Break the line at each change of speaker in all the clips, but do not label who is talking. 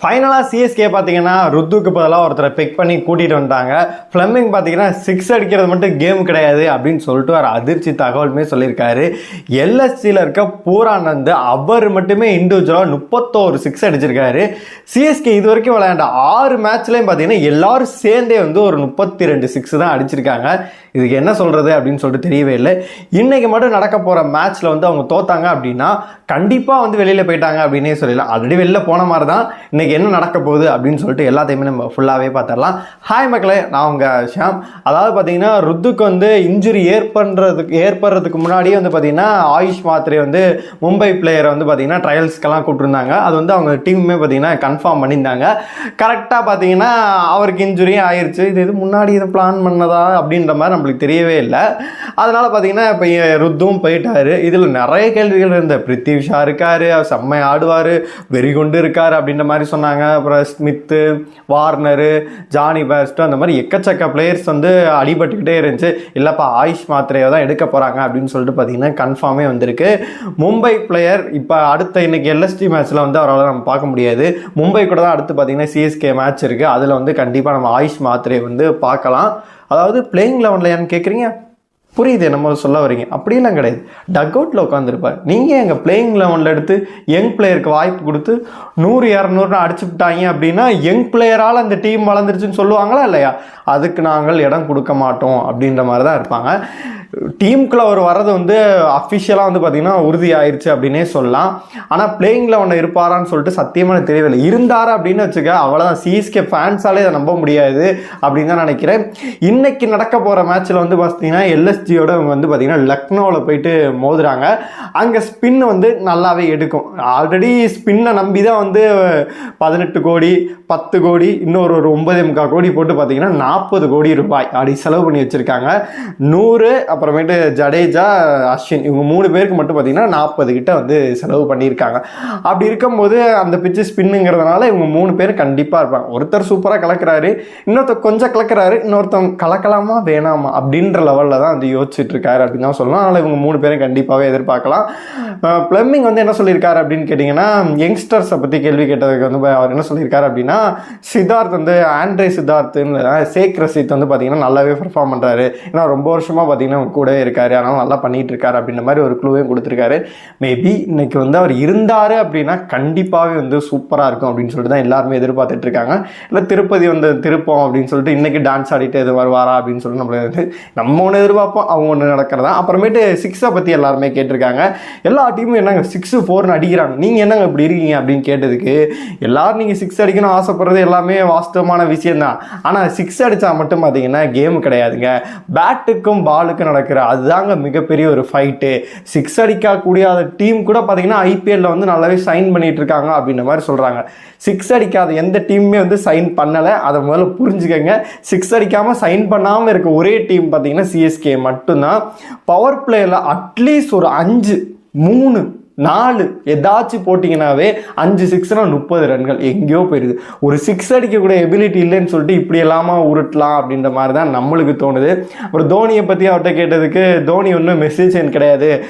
ஃபைனலாக சிஎஸ்கே பார்த்தீங்கன்னா ருத்துக்கு பதிலாக ஒருத்தரை பிக் பண்ணி கூட்டிகிட்டு வந்துட்டாங்க. ஃப்ளம்மிங் பார்த்தீங்கன்னா சிக்ஸ் அடிக்கிறது மட்டும் கேம் கிடையாது அப்படின்னு சொல்லிட்டு ஒரு அதிர்ச்சி தகவலுமே சொல்லியிருக்காரு. எல்எஸ்சியில் இருக்க பூரானந்த் அவர் மட்டுமே இண்டிவிஜுவலாக முப்பத்தோரு சிக்ஸ் அடிச்சிருக்காரு. சிஎஸ்கே இது வரைக்கும் விளையாண்ட ஆறு மேட்ச்லேயும் பார்த்தீங்கன்னா எல்லாரும் சேர்ந்தே வந்து ஒரு முப்பத்தி ரெண்டு சிக்ஸ் தான் அடிச்சிருக்காங்க. இதுக்கு என்ன சொல்கிறது அப்படின்னு சொல்லிட்டு தெரியவே இல்லை. இன்றைக்கி மட்டும் நடக்க போகிற மேட்ச்சில் வந்து அவங்க தோத்தாங்க அப்படின்னா கண்டிப்பாக வந்து வெளியில் போயிட்டாங்க அப்படின்னே சொல்லலாம். ஆல்ரெடி வெளியில் போன மாதிரி தான் இன்றைக்கி என்ன நடக்க போகுது அப்படின்னு சொல்லிட்டு எல்லாத்தையுமே நம்ம ஃபுல்லாகவே பார்த்துடலாம். ஹாய் மக்களே நான் உங்கள் ஷியாம். அதாவது பார்த்தீங்கன்னா ருத்துக்கு வந்து இன்ஜுரி ஏற்படுறதுக்கு ஏற்படுறதுக்கு முன்னாடியே வந்து பார்த்தீங்கன்னா ஆயுஷ் மாத்திரை வந்து மும்பை பிளேயரை வந்து பார்த்தீங்கன்னா ட்ரையல்ஸ்க்கெல்லாம் கூப்பிட்டுருந்தாங்க. அது வந்து அவங்க டீமுமே பார்த்தீங்கன்னா கன்ஃபார்ம் பண்ணியிருந்தாங்க. கரெக்டாக பார்த்தீங்கன்னா அவருக்கு இன்ஜுரியும் ஆயிடுச்சு இது இது முன்னாடி இதை பிளான் பண்ணதா அப்படின்ற மாதிரி நம்மளுக்கு தெரியவே இல்லை. அதனால் பார்த்தீங்கன்னா இப்போ ருத்தும் போயிட்டாரு. இதில் நிறைய கேள்விகள் இருந்த பிருத்திவிஷா இருக்காரு அவர் செம்மை ஆடுவார் வெறி கொண்டு இருக்காரு அப்படின்ற மாதிரி சொன்னாங்க. அப்புறம் ஸ்மித்து வார்னரு ஜானி பேஸ்ட்டு அந்த மாதிரி எக்கச்சக்க பிளேயர்ஸ் வந்து அடிபட்டுக்கிட்டே இருந்துச்சு. இல்லைப்பா ஆயுஷ் மாத்திரையை தான் எடுக்க போகிறாங்க அப்படின்னு சொல்லிட்டு பார்த்தீங்கன்னா கன்ஃபார்மே வந்திருக்கு. மும்பை பிளேயர் இப்போ அடுத்த இன்னைக்கு எல்எஸ்டி மேட்ச்சில் வந்து அவரால் நம்ம பார்க்க முடியாது. மும்பை கூட தான் அடுத்து பார்த்தீங்கன்னா சிஎஸ்கே மேட்ச் இருக்குது அதில் வந்து கண்டிப்பாக நம்ம ஆயுஷ் மாத்திரையை வந்து பார்க்கலாம். அதாவது பிளேயிங் லெவனில் ஏன்னு கேட்குறீங்க புரியுது நம்ம சொல்ல வரீங்க அப்படியெல்லாம் கிடையாது. டக் அவுட்டில் உட்காந்துருப்பார் நீங்கள் எங்கள் பிளேயிங் லெவனில் எடுத்து யங் பிளேயருக்கு வாய்ப்பு கொடுத்து நூறு இரநூறுன்னு அடிச்சு விட்டாங்க அப்படின்னா யங் பிளேயரால் அந்த டீம் வளர்ந்துருச்சுன்னு சொல்லுவாங்களா இல்லையா? அதுக்கு நாங்கள் இடம் கொடுக்க மாட்டோம் அப்படின்ற மாதிரி தான் இருப்பாங்க. டீமுக்குள்ள அவர் வர்றது வந்து அஃபிஷியலாக வந்து பார்த்திங்கன்னா உறுதி ஆயிடுச்சு அப்படின்னே சொல்லலாம். ஆனால் பிளேயிங் ஒன்று இருப்பாரான்னு சொல்லிட்டு சத்தியமாக எனக்கு தெரியவில்லை. இருந்தார் அப்படின்னு வச்சுக்க அவ்வளோதான் சிஎஸ்கே ஃபேன்ஸாலே இதை நம்ப முடியாது அப்படின்னு தான் நினைக்கிறேன். இன்னைக்கு நடக்க போகிற மேட்ச்சில் வந்து பார்த்தீங்கன்னா எல்எஸ்ஜியோட அவங்க வந்து பார்த்திங்கன்னா லக்னோவில் போயிட்டு மோதுறாங்க. அங்கே ஸ்பின் வந்து நல்லாவே எடுக்கும். ஆல்ரெடி ஸ்பின்னை நம்பி தான் வந்து பதினெட்டு கோடி பத்து கோடி இன்னொரு ஒரு ஒன்பதே முக்கால் கோடி போட்டு பார்த்தீங்கன்னா நாற்பது கோடி ரூபாய் அப்படி செலவு பண்ணி வச்சுருக்காங்க. நூறு அப்புறமேட்டு ஜடேஜா அஸ்வின் இவங்க மூணு பேருக்கு மட்டும் பார்த்தீங்கன்னா நாற்பது கிட்ட வந்து செலவு பண்ணியிருக்காங்க. அப்படி இருக்கும்போது அந்த பிச்சு ஸ்பின்னுங்கிறதுனால இவங்க மூணு பேர் கண்டிப்பாக இருப்பாங்க. ஒருத்தர் சூப்பராக கலக்கிறாரு இன்னொருத்தர் கொஞ்சம் கலக்கிறாரு இன்னொருத்தவங்க கலக்கலாமா வேணாமா அப்படின்ற லெவலில் தான் வந்து யோசிச்சுட்டு இருக்காரு அப்படின்னு தான் சொல்லலாம் அதனால் இவங்க மூணு பேரும் கண்டிப்பாகவே எதிர்பார்க்கலாம். பிளம்பிங் வந்து என்ன சொல்லியிருக்காரு அப்படின்னு கேட்டிங்கன்னா யங்ஸ்டர்ஸை பற்றி கேள்வி கேட்டதுக்கு வந்து அவர் என்ன சொல்லியிருக்காரு அப்படின்னா சித்தார்த் வந்து ஆண்ட்ரே சித்தார்த்துன்னு சேக் ரசித் வந்து பார்த்தீங்கன்னா நல்லாவே பெர்ஃபார்ம் பண்ணுறாரு ஏன்னா ரொம்ப வருஷமாக பார்த்தீங்கன்னா கூடவே இருக்காரு. ஆனால் நல்லா பண்ணிட்டு இருக்காரு அப்படின்ற மாதிரி ஒரு க்ளூவையும் கொடுத்துருக்காரு. மேபி இன்னைக்கு வந்து அவர் இருந்தார் அப்படின்னா கண்டிப்பாகவே வந்து சூப்பராக இருக்கும் அப்படின்னு சொல்லிட்டு தான் எல்லாருமே எதிர்பார்த்துட்டு இருக்காங்க. இல்லை திருப்பதி வந்து திருப்பம் அப்படின்னு சொல்லிட்டு இன்னைக்கு டான்ஸ் ஆடிட்டு எது வருவாரா அப்படின்னு சொல்லிட்டு நம்மள வந்து நம்ம ஒன்று எதிர்பார்ப்போம். அவங்க ஒன்று நடக்கிறதா? அப்புறமேட்டு சிக்ஸை பற்றி எல்லாருமே கேட்டிருக்காங்க. எல்லா டீமும் என்னங்க சிக்ஸு ஃபோர்னு அடிக்கிறாங்க. நீங்கள் என்னங்க இப்படி இருக்கீங்க அப்படின்னு கேட்டதுக்கு எல்லோரும் நீங்கள் சிக்ஸ் அடிக்கணும் ஆசைப்படுறது எல்லாமே வாஸ்தவமான விஷயம்தான். ஆனால் சிக்ஸ் அடித்தா மட்டும் பார்த்தீங்கன்னா கேம் கிடையாதுங்க. பேட்டுக்கும் பாலுக்கும் நடக்கிற அதுதாங்க மிகப்பெரிய ஒரு ஃபைட்டு சிக்ஸ் அடிக்கக்கூடிய அந்த டீம் கூட பார்த்தீங்கன்னா ஐபிஎல்ல வந்து நல்லாவே சைன் பண்ணிட்டு இருக்காங்க அப்படின்ற மாதிரி சொல்கிறாங்க சிக்ஸ் அடிக்காத எந்த டீமுமே வந்து சைன் பண்ணலை. அதை முதல்ல புரிஞ்சுக்கங்க. சிக்ஸ் அடிக்காமல் சைன் பண்ணாமல் இருக்க ஒரே டீம் பார்த்தீங்கன்னா சிஎஸ்கே மட்டும்தான் பவர் பிளேயில் அட்லீஸ்ட் ஒரு அஞ்சு மூணு நாலு. ஏதாச்சும் போட்டிங்கனாவே அஞ்சு சிக்ஸ்னா முப்பது ரன்கள். எங்கேயோ போயிடுது ஒரு சிக்ஸ் அடிக்கக்கூடிய எபிலிட்டி இல்லைன்னு சொல்லிட்டு இப்படி எல்லாமா உருட்டலாம் அப்படின்ற மாதிரி தான் நம்மளுக்கு தோணுது. அப்புறம் தோனியை பற்றி அவர்கிட்ட கேட்டதுக்கு தோனி ஒன்றும் மெசேஜ் என் கிடையாது.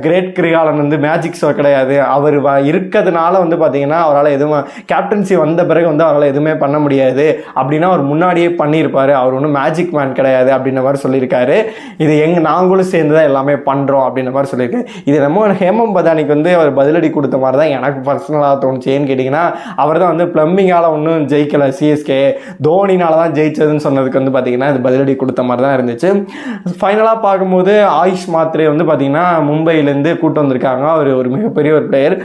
கிரேட் கிரிகாலன் வந்து மேஜிக் ஷோ கிடையாது. அவர் வ- இருக்கிறதுனால வந்து பார்த்தீங்கன்னா அவரால் எதுவும் கேப்டன்சி வந்த பிறகு வந்து அவரால் எதுவுமே பண்ண முடியாது. அப்படின்னா அவர் முன்னாடியே பண்ணியிருப்பார். அவர் ஒன்றும் மேஜிக் மேன் கிடையாது அப்படின்ற மாதிரி சொல்லியிருக்காரு. இது எங்கள் நாங்களும் சேர்ந்து தான் எல்லாமே பண்ணுறோம் அப்படின்ற மாதிரி சொல்லியிருக்காரு இது நம்ம ஹேமம் அன்னைக்கு வந்து அவர் பதிலடி கொடுத்த மாதிரி தான் எனக்கு பர்சனலாக தோணுச்சு. ஏன்னு கேட்டிங்கன்னா அவர் தான் வந்து பிளம்பிங்கால் ஒன்றும் ஜெயிக்கலை சிஎஸ்கே தோனினால் தான் ஜெயிச்சதுன்னு சொன்னதுக்கு வந்து பார்த்தீங்கன்னா இது பதிலடி கொடுத்த மாதிரி தான் இருந்துச்சு ஃபைனலாக பார்க்கும்போது ஆயுஷ் மாத்ரே வந்து பார்த்தீங்கன்னா மும்பையிலேருந்து கூட்டு வந்திருக்காங்க. அவர் ஒரு மிகப்பெரிய ஒரு பிளேயர்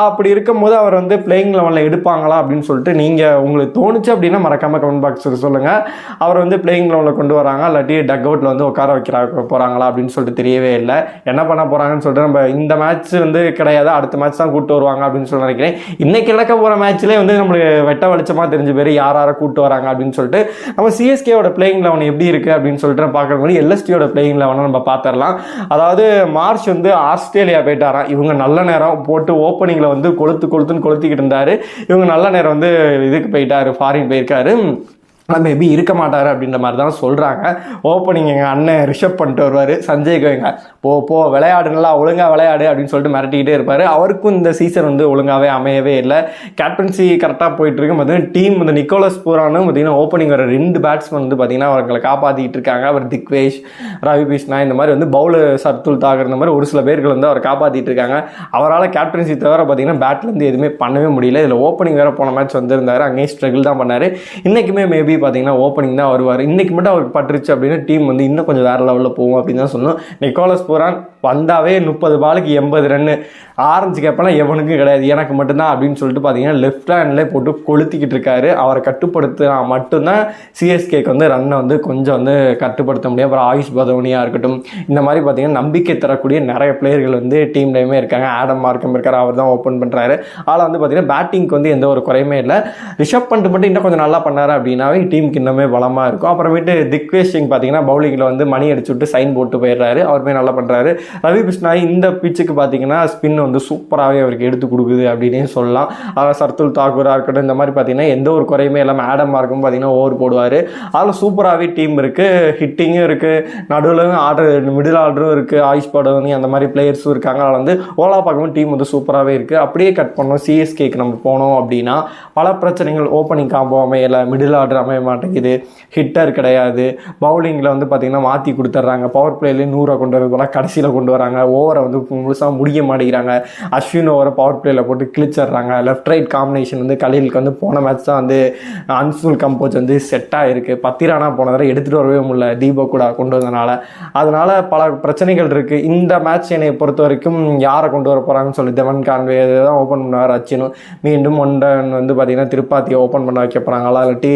அப்படி இருக்கும்போது அவர் வந்து பிளேயிங் லெவலில் எடுப்பாங்களா அப்படின்னு சொல்லிட்டு நீங்கள் உங்களுக்கு தோணுச்சு அப்படின்னா மறக்காமல் கமெண்ட் பாக்ஸில் சொல்லுங்கள் அவர் வந்து பிளேயிங் லெவலில் கொண்டு வராங்க. இல்லாட்டி டக் அவுட்டில் வந்து உட்கார வைக்கிறாங்க போகிறாங்களா அப்படின்னு சொல்லிட்டு தெரியவே இல்லை. என்ன பண்ண போகிறாங்கன்னு சொல்லிட்டு நம்ம இந்த மேட்ச் வந்து கிடையாது. அடுத்த மேட்ச் தான் கூப்பிட்டு வருவாங்க அப்படின்னு சொல்லி நினைக்கிறேன். இன்னைக்கு நடக்க போகிற மேட்ச்லேயே வந்து நம்மளுக்கு வெட்ட வெளிச்சமாக தெரிஞ்ச பேர் யார் யாரை கூட்டு வராங்க அப்படின்னு சொல்லிட்டு நம்ம சிஎஸ்கேவோட பிளேயிங் லெவன் எப்படி இருக்குது அப்படின்னு சொல்லிட்டு பார்க்குற மாதிரி எல்எஸ்டியோட பிளேயிங் லெவனை நம்ம பார்த்துடலாம். அதாவது மார்ச் வந்து ஆஸ்திரேலியா போயிட்டாராம். இவங்க நல்ல நேரம் போட்டு ஓப்பனிங்கில் வந்து கொளுத்து கொளுத்துன்னு கொளுத்திக்கிட்டு இருந்தார். இவங்க நல்ல நேரம் வந்து இதுக்கு போயிட்டாரு ஃபாரின் போயிருக்காரு. மேபி இருக்க மாட்டார் அப்படின்ற மாதிரி தான் சொல்கிறாங்க ஓப்பனிங் எங்கள் அண்ணன் ரிஷப் பண்ணிட்டு வருவார். சஞ்சய் கோயங்க. போ போ விளையாடு நல்லா ஒழுங்காக விளையாடு அப்படின்னு சொல்லிட்டு மிரட்டிக்கிட்டே இருப்பார். அவருக்கும் இந்த சீசன் வந்து ஒழுங்காகவே அமையவே இல்லை. கேப்டன்சி கரெக்டாக போயிட்டுருக்கு. பார்த்தீங்கன்னா டீம் இந்த நிக்கோலஸ் பூரானும் பார்த்தீங்கன்னா ஓப்பனிங் வர ரெண்டு பேட்ஸ்மேன் வந்து பார்த்தீங்கன்னா அவர்களை காப்பாற்றிட்டு இருக்காங்க. அவர் திக்வேஷ் ரவி கிருஷ்ணா இந்த மாதிரி வந்து பவுலர் சர்துல் தாகர் இந்த மாதிரி ஒரு சில பேர்கள் வந்து அவர் காப்பாற்றிட்டு இருக்காங்க. அவரால் கேப்டன்சி தவிர பார்த்தீங்கன்னா பேட்லேருந்து எதுவுமே பண்ணவே முடியல. இதில் ஓப்பனிங் வேறு போன மேட்ச் வந்திருந்தார். அங்கேயும் ஸ்ட்ரகிள் தான் பண்ணார். இன்றைக்குமே மேபி பார்த்தீங்கன்னா ஓப்பனிங் தான் வருவார். இன்றைக்கி மட்டும் அவருக்கு பட்டுருச்சு அப்படின்னா டீம் வந்து இன்னும் கொஞ்சம் வேறு லெவலில் போகும் அப்படின்னு தான் சொல்லணும். நிக்கோலஸ் Al-Quran வந்தாவே முப்பது பாலுக்கு எண்பது ரன்னு. ஆரஞ்சு கேப்பெல்லாம் எவனுக்கும் கிடையாது. எனக்கு மட்டும்தான் அப்படின்னு சொல்லிட்டு பார்த்தீங்கன்னா லெஃப்ட் ஹேண்ட்லேயே போட்டு கொளுத்திக்கிட்டு இருக்காரு. அவரை கட்டுப்படுத்தினா மட்டும்தான் சிஎஸ்கேக்கு வந்து ரன்னை வந்து கொஞ்சம் வந்து கட்டுப்படுத்த முடியும். அப்புறம் ஆயுஷ் பதவனியாக இருக்கட்டும். இந்த மாதிரி பார்த்தீங்கன்னா நம்பிக்கை தரக்கூடிய நிறைய பிளேயர்கள் வந்து டீம்லேயுமே இருக்காங்க. ஆடம் மார்க்கம் இருக்கார். அவர் தான் ஓப்பன் பண்ணுறாரு ஆனால் வந்து பார்த்தீங்கன்னா பேட்டிங்க்கு வந்து எந்த ஒரு குறையுமே இல்லை. ரிஷப் பண்ணிட்டு மட்டும் இன்னும் கொஞ்சம் நல்லா பண்ணார் அப்படின்னாவே டீமுக்கு இன்னுமே பலமாக இருக்கும். அப்புறமேட்டு திக்வேஷ் சிங் பார்த்தீங்கன்னா பவுலிங்கில் வந்து மணி அடிச்சு விட்டு சைன் போட்டு போயிடுறாரு. அவருமே நல்லா பண்ணுறாரு ரவி கிருஷ்ணாய் இந்த பிச்சுக்கு பார்த்தீங்கன்னா ஸ்பின் வந்து சூப்பராகவே அவருக்கு எடுத்து கொடுக்குது அப்படின்னே சொல்லலாம். அதாவது சர்துல் தாக்கூராக இருக்கட்டும் இந்த மாதிரி பார்த்தீங்கன்னா எந்த ஒரு குறையுமே இல்லாமல் ஆடம் மார்க்கும் பார்த்தீங்கன்னா ஓவர் போடுவார். அதில் சூப்பராகவே டீம் இருக்குது ஹிட்டிங்கும் இருக்குது நடுவில் ஆர்டர் மிடில் ஆர்டரும் இருக்குது ஆயுஷ் படவனி அந்த மாதிரி பிளேயர்ஸும் இருக்காங்க. அதில் வந்து ஓலா பார்க்கவும் டீம் வந்து சூப்பராகவே இருக்குது அப்படியே கட் பண்ணோம். சிஎஸ்கேக்கு நம்ம போனோம் அப்படின்னா பல பிரச்சனைகள் ஓப்பனிங் காம்போ அமையலை. மிடில் ஆர்டர் அமைய மாட்டேங்குது. ஹிட்டர் கிடையாது. பவுலிங்கில் வந்து பார்த்தீங்கன்னா மாற்றி கொடுத்துட்றாங்க. பவர் பிளேலேயே நூறை கொண்டு வரது போல் கடைசியில் கொண்டு வராங்க. ஓவரை வந்து முழுசாக முடிய மாட்டேங்கிறாங்க. அஸ்வின் ஓவரை பவர் பிளேயில் போட்டு கிழிச்சிடுறாங்க. லெஃப்ட் ரைட் காம்பினேஷன் வந்து கலீலுக்கு வந்து போன மேட்ச் தான் வந்து அன்ஃபுல் கம்போஸ் வந்து செட்டாக இருக்குது பத்திரானா போன தடவை எடுத்துகிட்டு வரவே முடியல. தீபக் கூட கொண்டு வந்தனால. அதனால் பல பிரச்சனைகள் இருக்குது இந்த மேட்ச் என்னை பொறுத்த வரைக்கும் யாரை கொண்டு வர போகிறாங்கன்னு சொல்லி தெவன் கான்வே தான் ஓப்பன் பண்ணுவார் அச்சினும் மீண்டும் ஒன்றன் வந்து பார்த்திங்கன்னா திருப்பாத்தியை ஓப்பன் பண்ண வைக்க போகிறாங்களா இல்லாட்டி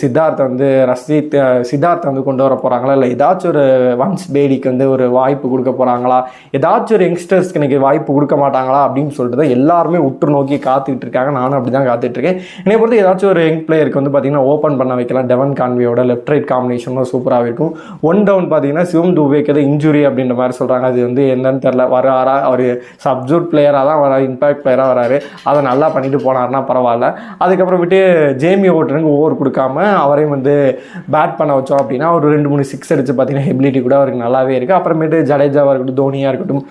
சித்தார்த்தை வந்து ரசித் சித்தார்த்தை வந்து கொண்டு வர போகிறாங்களா இல்லை ஏதாச்சும் ஒரு வன்ஸ் பேடிக்கு வந்து ஒரு வாய்ப்பு கொடுக்க போகிறாங்களா ஏதாச்சும் ஒரு யங்ஸ்டர்ஸ்க்கு எனக்கு வாய்ப்பு கொடுக்க மாட்டாங்களா? அப்படின்னு சொல்லிட்டு தான் எல்லாருமே உற்று நோக்கி காத்துக்கிட்டு இருக்காங்க. நானும் அப்படி தான் காத்துட்டு இருக்கேன். என்னை பொறுத்து ஏதாச்சும் ஒரு யங் பிளேயருக்கு வந்து பார்த்தீங்கன்னா ஓப்பன் பண்ண வைக்கலாம். டெவன் கான்வியோட லெஃப்ட் ரைட் காம்பினேஷனும் சூப்பராக இருக்கும். ஒன் டவுன் பார்த்தீங்கன்னா சிவம் டூபேக்கு எது இன்ஜுரி அப்படின்ற மாதிரி சொல்கிறாங்க அது வந்து என்னன்னு தெரில வராரா? அவர் சப்ஜூட் பிளேயராக தான் வரா இம்பாக்ட் பிளேயராக வராரு. அதை நல்லா பண்ணிட்டு போனாருன்னா பரவாயில்ல. அதுக்கப்புறம் விட்டு ஜேமி ஓட்டனுக்கு ஓவர் கொடுக்காம அவரையும் வந்து பேட் பண்ண வச்சோம் அப்படின்னா ஒரு ரெண்டு மூணு சிக்ஸ் அடிச்சு பார்த்தீங்கன்னா எபிலிட்டி கூட அவருக்கு நல்லாவே இருக்குது அப்புறமேட்டு ஜடேஜாவாக இருக்கட்டும் தோனியாக இருக்கட்டும்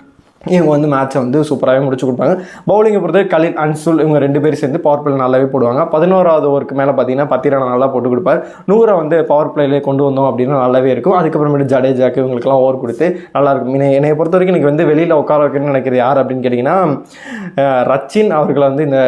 இவங்க வந்து மேட்சை வந்து சூப்பராகவே முடிச்சு கொடுப்பாங்க. பவுலிங்கை பொறுத்த கலின் அன்சுல் இவங்க ரெண்டு பேரும் சேர்ந்து பவர் பிளே நல்லாவே போடுவாங்க. பதினோராவது ஓவருக்கு மேலே பார்த்தீங்கன்னா பத்திரனா நல்லா போட்டு கொடுப்பார். நூறை வந்து பவர் பிளேலேயே கொண்டு வந்தோம் அப்படின்னா நல்லாவே இருக்கும். அதுக்கப்புறமேட்டு ஜடேஜாக்கு இவங்களுக்குலாம் ஓவர் கொடுத்து நல்லா இருக்கும். என்னை பொறுத்த வரைக்கும் எனக்கு வந்து வெளியில் உட்கார வைக்கணும்னு நினைக்கிறது யார் அப்படின்னு கேட்டிங்கன்னா ரச்சின் அவர்களை வந்து இந்த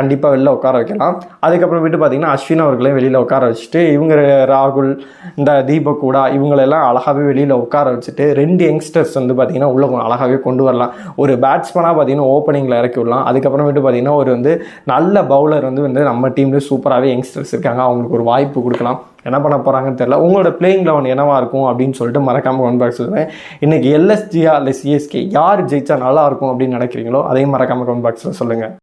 கண்டிப்பாக வெளில உட்கார வைக்கலாம். அதுக்கப்புறமேட்டு பார்த்தீங்கன்னா அஸ்வின் அவர்களையும் வெளியில் உட்கார வச்சுட்டு இவங்க ராகுல் இந்த தீபக் கூடா இவங்களெல்லாம் அழகாகவே வெளியில் உட்கார வச்சுட்டு ரெண்டு யங்ஸ்டர்ஸ் வந்து பார்த்திங்கன்னா உள்ள அழகாகவே கொண்டு வரலாம் ஒரு பேட்ஸ்மேனாக பார்த்தீங்கன்னா ஓப்பனிங்கில் இறக்கி விடலாம். அதுக்கப்புறமேட்டு பார்த்தீங்கன்னா ஒரு வந்து நல்ல பவுலர் வந்து வந்து நம்ம டீம்லேயே சூப்பராகவே யங்ஸ்டர்ஸ் இருக்காங்க. அவங்களுக்கு ஒரு வாய்ப்பு கொடுக்கலாம். என்ன பண்ண போகிறாங்கன்னு தெரியல. உங்களோட பிளேயிங் லெவன் என்னவாக இருக்கும் அப்படின்னு சொல்லிட்டு மறக்காமல் ஒன் பாக்ஸ் சொல்லுவேன் இன்னைக்கு எல்எஸ்ஜியா இல்லை சிஎஸ்கே யார் ஜெயிச்சா நல்லா இருக்கும் அப்படின்னு நினைக்கிறீங்களோ அதையும் மறக்காமல் கமெண்ட் பாக்ஸில் சொல்லுங்கள்